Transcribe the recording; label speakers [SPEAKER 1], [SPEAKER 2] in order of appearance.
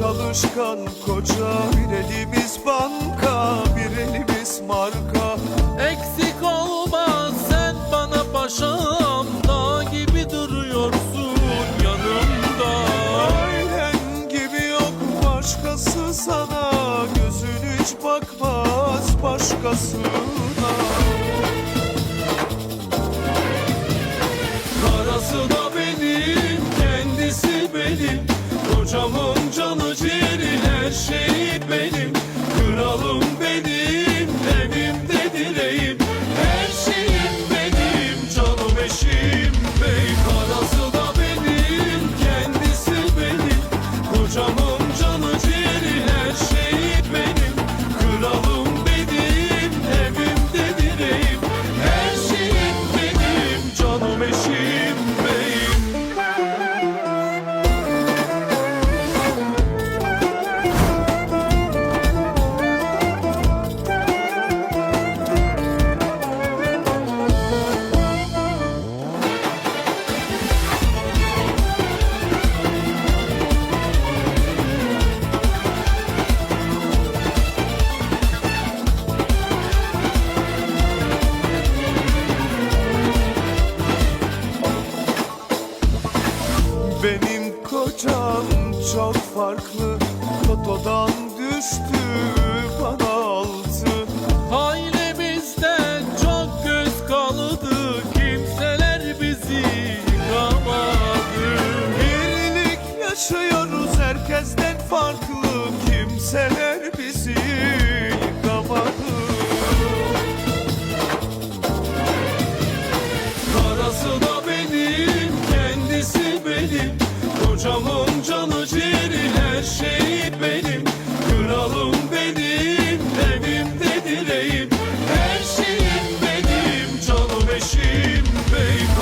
[SPEAKER 1] başkan koca Bir elimiz banka bir elimiz marka.
[SPEAKER 2] Eksik olma sen bana paşam Dağ gibi duruyorsun yanımda.
[SPEAKER 1] Ailen gibi yok başkası sana. Gözün hiç bakmaz başkasına.
[SPEAKER 2] Karası da benim, kendisi benim. Kocamın canı Benim
[SPEAKER 1] kocam çok farklı. Kotodan düştü dream, baby.